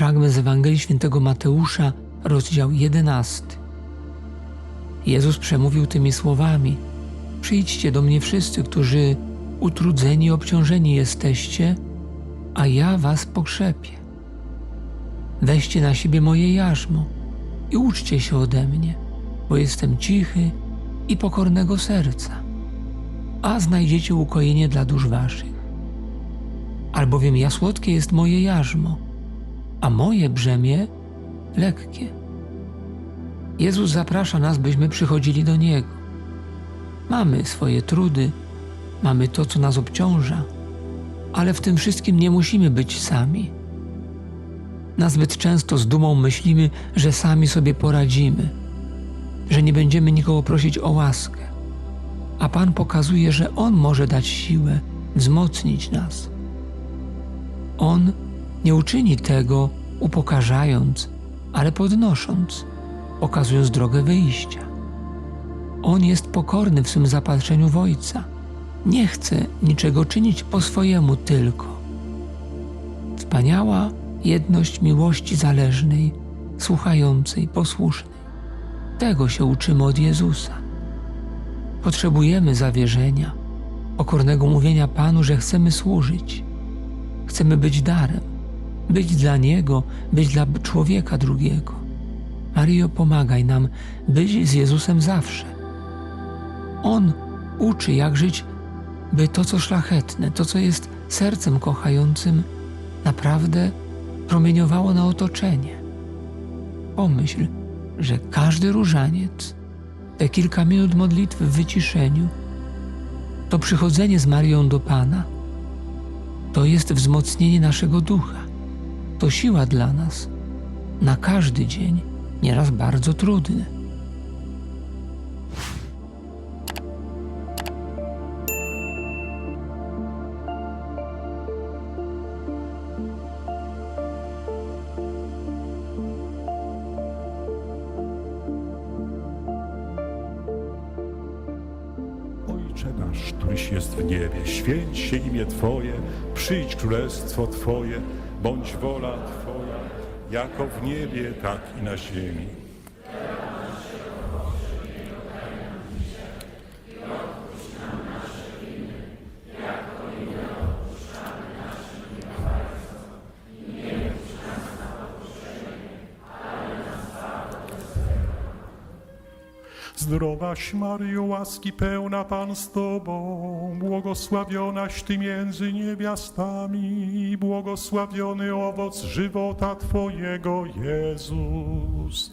fragment z Ewangelii Świętego Mateusza, rozdział 11. Jezus przemówił tymi słowami: Przyjdźcie do mnie wszyscy, którzy utrudzeni i obciążeni jesteście, a ja was pokrzepię. Weźcie na siebie moje jarzmo i uczcie się ode mnie, bo jestem cichy i pokornego serca, a znajdziecie ukojenie dla dusz waszych. Albowiem ja słodkie jest moje jarzmo, a moje brzemię lekkie. Jezus zaprasza nas, byśmy przychodzili do Niego. Mamy swoje trudy, mamy to, co nas obciąża, ale w tym wszystkim nie musimy być sami. Nazbyt często z dumą myślimy, że sami sobie poradzimy, że nie będziemy nikogo prosić o łaskę, a Pan pokazuje, że On może dać siłę, wzmocnić nas. On nie uczyni tego upokarzając, ale podnosząc, pokazując drogę wyjścia. On jest pokorny w swym zapatrzeniu w Ojca. Nie chce niczego czynić po swojemu tylko. Wspaniała jedność miłości zależnej, słuchającej, posłusznej. Tego się uczymy od Jezusa. Potrzebujemy zawierzenia, pokornego mówienia Panu, że chcemy służyć. Chcemy być darem, być dla Niego, być dla człowieka drugiego. Mario, pomagaj nam być z Jezusem zawsze. On uczy, jak żyć, by to, co szlachetne, to, co jest sercem kochającym, naprawdę promieniowało na otoczenie. Pomyśl, że każdy różaniec, te kilka minut modlitwy w wyciszeniu, to przychodzenie z Marią do Pana, to jest wzmocnienie naszego ducha, to siła dla nas na każdy dzień, nieraz bardzo trudny. Ojcze nasz, któryś jest w niebie, święć się imię Twoje, przyjdź królestwo Twoje, bądź wola Twoja, jako w niebie, tak i na ziemi. Zdrowaś Maryjo, łaski pełna Pan z Tobą, błogosławionaś Ty między niewiastami, błogosławiony owoc żywota Twojego, Jezus.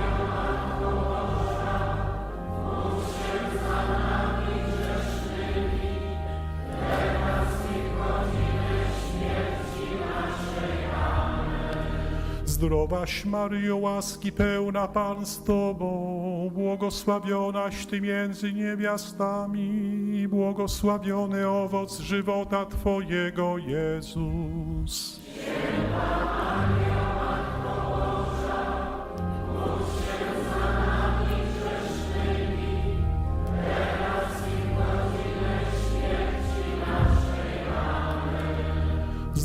Zdrowaś Maryjo, łaski pełna Pan z Tobą, błogosławionaś Ty między niewiastami błogosławiony owoc żywota Twojego, Jezus.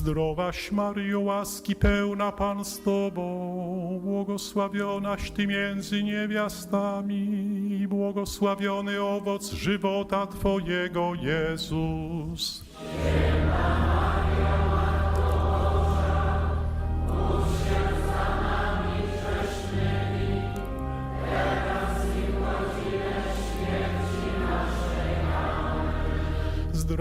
Zdrowaś Maryjo, łaski pełna Pan z Tobą, błogosławionaś Ty między niewiastami błogosławiony owoc żywota Twojego, Jezus.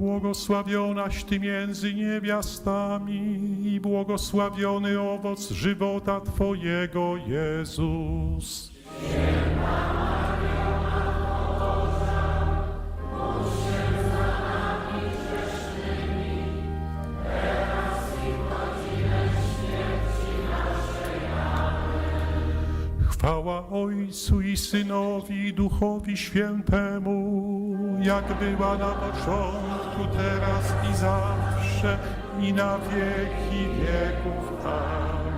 błogosławionaś Ty między niewiastami i błogosławiony owoc żywota Twojego, Jezus. Chwała Ojcu i Synowi i Duchowi Świętemu, jak była na teraz i zawsze, i na wieki wieków. Amen.